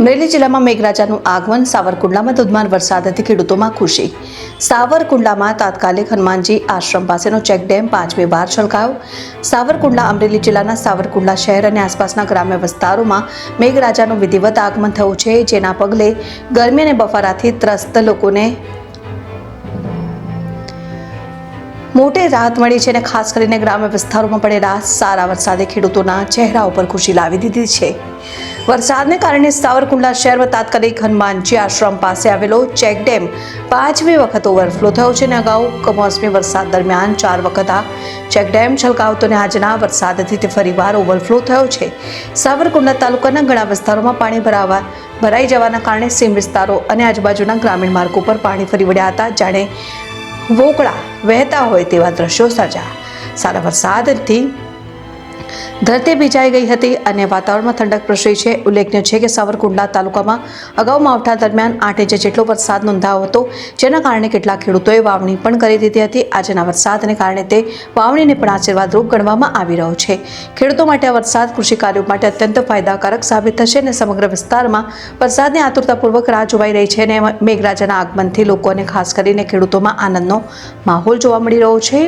અમરેલી જિલ્લામાં મેઘરાજાનું આગમન, સાવરકુંડલામાં ધોધમાર વરસાદથી ખેડૂતોમાં ખુશી. સાવરકુંડલામાં તાત્કાલિક હનુમાનજી આશ્રમ પાસેનો ચેકડેમ પાંચમી વાર છલકાયો. સાવરકુંડલા, અમરેલી જિલ્લાના સાવરકુંડલા શહેર અને આસપાસના ગ્રામ્ય વિસ્તારોમાં મેઘરાજાનું વિધિવત આગમન થયું છે, જેના પગલે ગરમી અને બફારાથી ત્રસ્ત લોકોને મોટે રાહત મળી છે અને ખાસ કરીને ગ્રામ્ય વિસ્તારોમાં પડેલા સારા વરસાદે ખેડૂતોના ચહેરા ઉપર ખુશી લાવી દીધી છે. વરસાદને કારણે સાવરકુંડલા શહેરમાં તાત્કાલિક હનુમાનજી આશ્રમ પાસે આવેલો ચેકડેમ પાંચમી વખત ઓવરફ્લો થયો છે અને અગાઉ કમોસમી વરસાદ દરમિયાન ચાર વખત આ ચેકડેમ છલકાવતો અને આજના વરસાદથી તે ફરીવાર ઓવરફ્લો થયો છે. સાવરકુંડલા તાલુકાના ઘણા વિસ્તારોમાં પાણી ભરાવા, ભરાઈ જવાના કારણે સીમ વિસ્તારો અને આજુબાજુના ગ્રામીણ માર્ગો પર પાણી ફરી વળ્યા હતા, જાણે વોકળા વહેતા હોય તેવા દ્રશ્યો સર્જા સારા વરસાદથી ધરતી ભીજાઈ ગઈ હતી અને વાતાવરણમાં ઠંડક પ્રસરી છે. ઉલ્લેખનીય છે કે સાવરકુંડલા તાલુકામાં અગાઉ માવઠા દરમિયાન આઠ ઇંચ જેટલો વરસાદ નોંધાયો હતો, જેના કારણે કેટલાક ખેડૂતોએ વાવણી પણ કરી દીધી હતી. આજના વરસાદને કારણે તે વાવણીને પણ આશીર્વાદરૂપ ગણવામાં આવી રહ્યો છે. ખેડૂતો માટે આ વરસાદ કૃષિ કાર્યો માટે અત્યંત ફાયદાકારક સાબિત થશે અને સમગ્ર વિસ્તારમાં વરસાદની આતુરતાપૂર્વક રાહ જોવાઈ રહી છે અને મેઘરાજાના આગમનથી લોકોને ખાસ કરીને ખેડૂતોમાં આનંદનો માહોલ જોવા મળી રહ્યો છે.